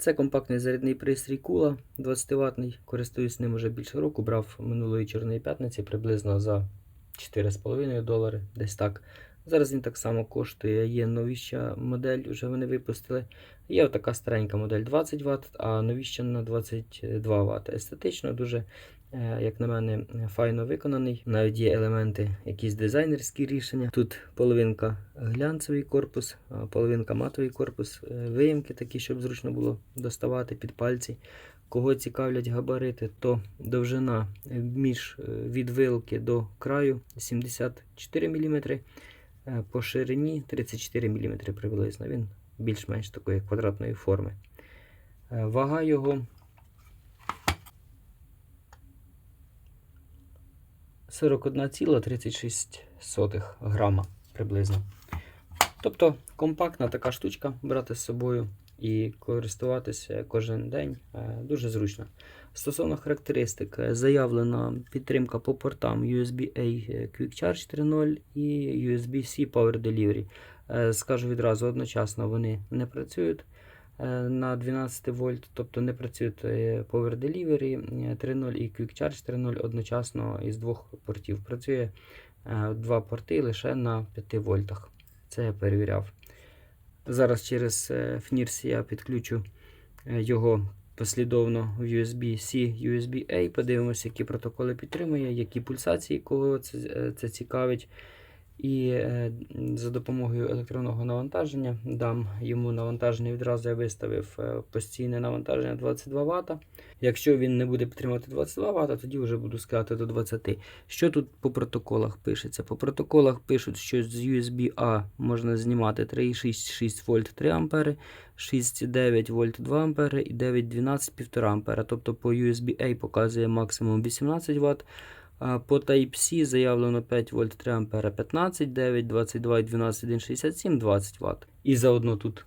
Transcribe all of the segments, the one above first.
Це компактний зарядний пристрій Кула 20 ватний. Користуюсь ним вже більше року. Брав минулої чорної п'ятниці приблизно за 4,5 долари, десь так. Зараз він так само коштує. Є новіща модель, вже вони випустили. Є така старенька модель 20 Вт, а новіща на 22 Вт. Естетично, дуже, як на мене, файно виконаний. Навіть є елементи, якісь дизайнерські рішення. Тут половинка глянцевий корпус, половинка матовий корпус, е, виїмки такі, щоб зручно було доставати під пальці. Кого цікавлять габарити, то довжина е, між е, від вилки до краю 74 мм, е, по ширині 34 мм приблизно. Він більш-менш такої квадратної форми. Е, Вага його 41,36 грама приблизно. Тобто компактна така штучка брати з собою і користуватися кожен день е, дуже зручно. Стосовно характеристик, е, заявлена підтримка по портам USB-A Quick Charge 3.0 і USB-C Power Delivery. Е, Скажу відразу, одночасно вони не працюють е, на 12 вольт, тобто не працюють е, Power Delivery е, 3.0 і Quick Charge 3.0 одночасно із двох портів. Працює е, два порти лише на 5 вольтах. Це я перевіряв. Зараз через е, FNIRS я підключу е, його послідовно в USB-C, USB-A. Подивимося, які протоколи підтримує, які пульсації, кого це, е, це цікавить. І е, за допомогою електронного навантаження дам йому навантаження. Відразу я виставив е, постійне навантаження 22 Вт. Якщо він не буде підтримувати 22 Вт, тоді вже буду скидати до 20. Що тут по протоколах пишеться? По протоколах пишуть, що з USB-A можна знімати 3,6 вольт 3 А, 6,9 вольт 2 А і 9,12 1,5 А. Тобто по USB-A показує максимум 18 Вт. По Type-C заявлено 5 вольт 3 ампера 15, 9, 22 і 12, 1,67, 20 Вт. І заодно тут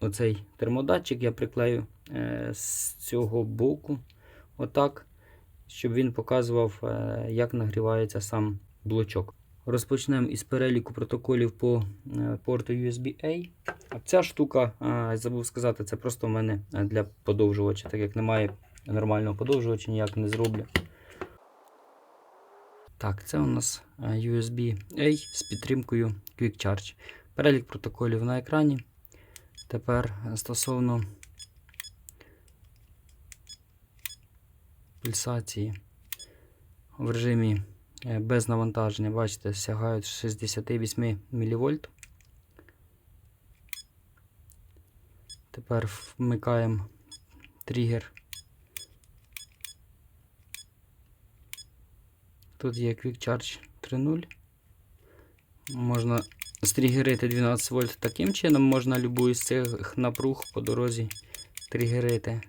оцей термодатчик я приклею е, з цього боку, отак, щоб він показував, е, як нагрівається сам блочок. Розпочнемо із переліку протоколів по е, порту USB-A. Ця штука, забув сказати, це просто в мене для подовжувача, так як немає нормального подовжувача, ніяк не зроблю. Так, це у нас е, USB-A з підтримкою Quick Charge. Перелік протоколів на екрані. Тепер е, стосовно пульсації в режимі е, без навантаження, бачите, сягають 68 мВ. Тепер вмикаємо тригер. Тут є Quick Charge 3.0. Можна стрігерити 12 вольт таким чином, можна любу із цих напруг по дорозі тригерити,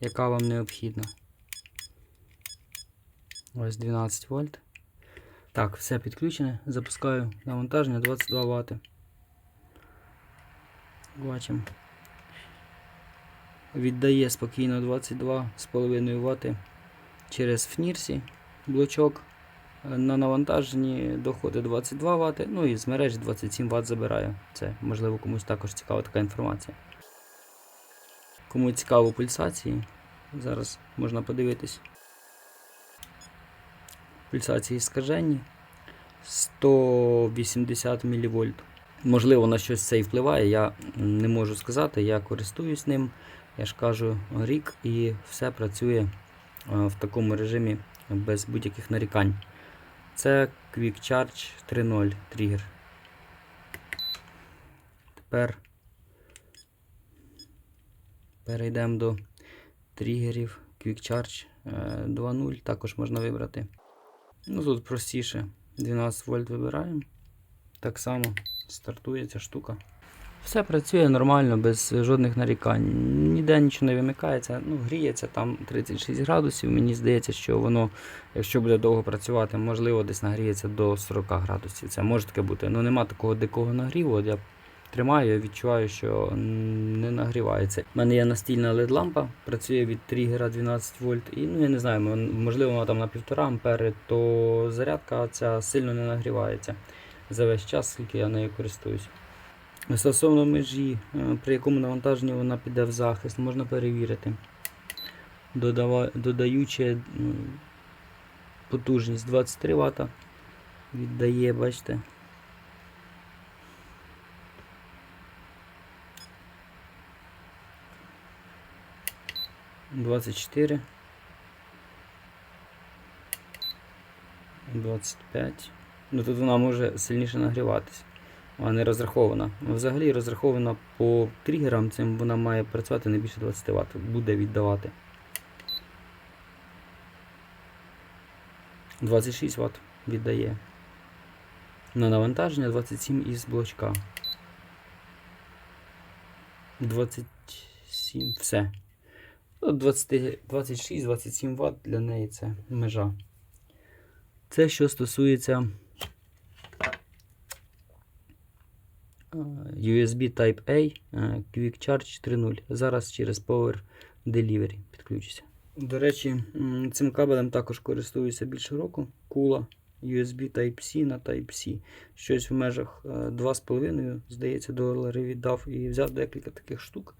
яка вам необхідна. Ось 12 вольт. Так, все підключене. Запускаю навантаження 22 Вт. Бачимо. Віддає спокійно 22,5 Вт через фнірсі блочок. На навантаженні доходить 22 Вт, ну і з мережі 27 Вт забираю. Це можливо комусь також цікава така інформація. Кому цікаво пульсації, зараз можна подивитись. Пульсації скажені 180 мВ. Можливо, на щось це і впливає, я не можу сказати, я користуюсь ним, я ж кажу, рік і все працює е, в такому режимі без будь-яких нарікань. Це Quick Charge 3.0 тригер. Тепер перейдемо до тригерів Quick Charge е, 2.0. Також можна вибрати. Ну тут простіше. 12 вольт вибираємо. Так само стартує ця штука. Все працює нормально, без жодних нарікань. Ніде нічого не вимикається. Ну, гріється там 36 градусів. Мені здається, що воно, якщо буде довго працювати, можливо, десь нагріється до 40 градусів. Це може таке бути. Ну нема такого дикого нагріву. От я тримаю, я відчуваю, що не нагрівається. У мене є настільна LED-лампа, працює від тригера 12 вольт. І ну я не знаю, можливо, вона там на 1,5 ампери, то зарядка ця сильно не нагрівається за весь час, скільки я нею користуюсь. Стосовно межі, е, при якому навантаженні вона піде в захист, можна перевірити. Додаючи потужність 23 Вт, віддає, бачите. Двадцять чотири. Двадцять п'ять. Ну тут вона може сильніше нагріватися. Вона не розрахована. Взагалі розрахована по тригерам, цим вона має працювати не більше 20 Вт. Буде віддавати. 26 Вт віддає. На навантаження 27 із блочка. 27, все. 26-27 Вт для неї це межа. Це що стосується USB Type-A е, Quick Charge 3.0. Зараз через Power Delivery підключуся. До речі, цим кабелем також користуюся більше року. Кула USB Type-C на Type-C. Щось в межах е, 2,5, здається, долари віддав і взяв декілька таких штук.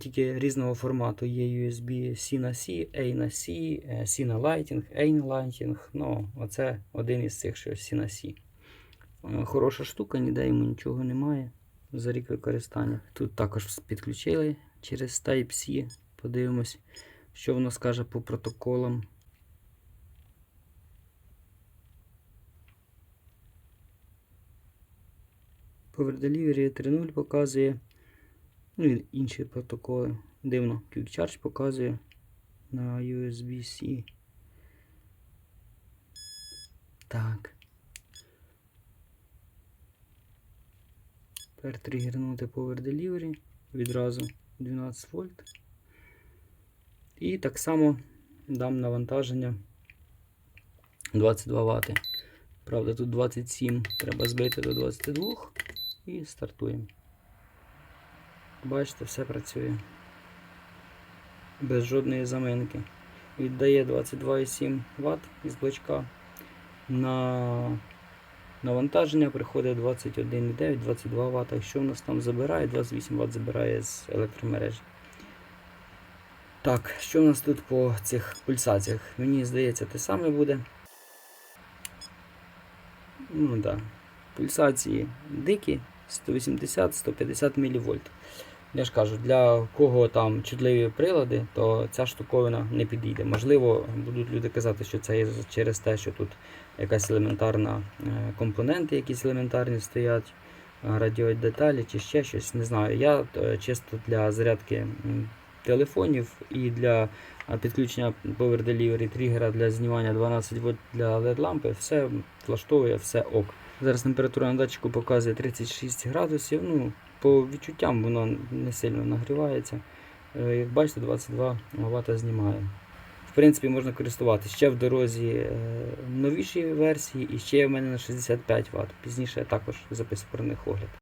Тільки різного формату. Є USB C на C, A на C, е, C на Lighting, A на Lighting. Ну, оце один із цих, що C на C. Е, Хороша штука, ніде йому нічого немає за рік використання. Тут також підключили через Type-C. Подивимось, що воно скаже по протоколам. Power Delivery 3.0 показує. Ну і інші протоколи. Дивно, Quick Charge показує на USB-C. Так. Тепер тригернути Power Delivery відразу 12 вольт. І так само дам навантаження 22 Вт. Правда, тут 27 треба збити до 22 і стартуємо. Бачите, все працює. Без жодної заминки. Віддає 22,7 Вт із блочка. На навантаження приходить 21,9-22 Вт. Що в нас там забирає? 28 Вт забирає з електромережі. Так, що в нас тут по цих пульсаціях? Мені здається, те саме буде. Ну. Да. Пульсації дикі 180-150 мВ. Я ж кажу, для кого там чутливі прилади, то ця штуковина не підійде. Можливо, будуть люди казати, що це через те, що тут якась елементарна е, компоненти, якісь елементарні стоять, е, радіодеталі чи ще щось. Не знаю. Я е, чисто для зарядки телефонів і для підключення Power Delivery тригера для знімання 12 вольт для LED лампи, все влаштовує, все ок. Зараз температура на датчику показує 36 градусів. Ну, по відчуттям воно не сильно нагрівається. Як бачите, 22 Вт знімає. В принципі, можна користуватися ще в дорозі е, новіші версії і ще в мене на 65 Вт. Пізніше я також записую про них огляд.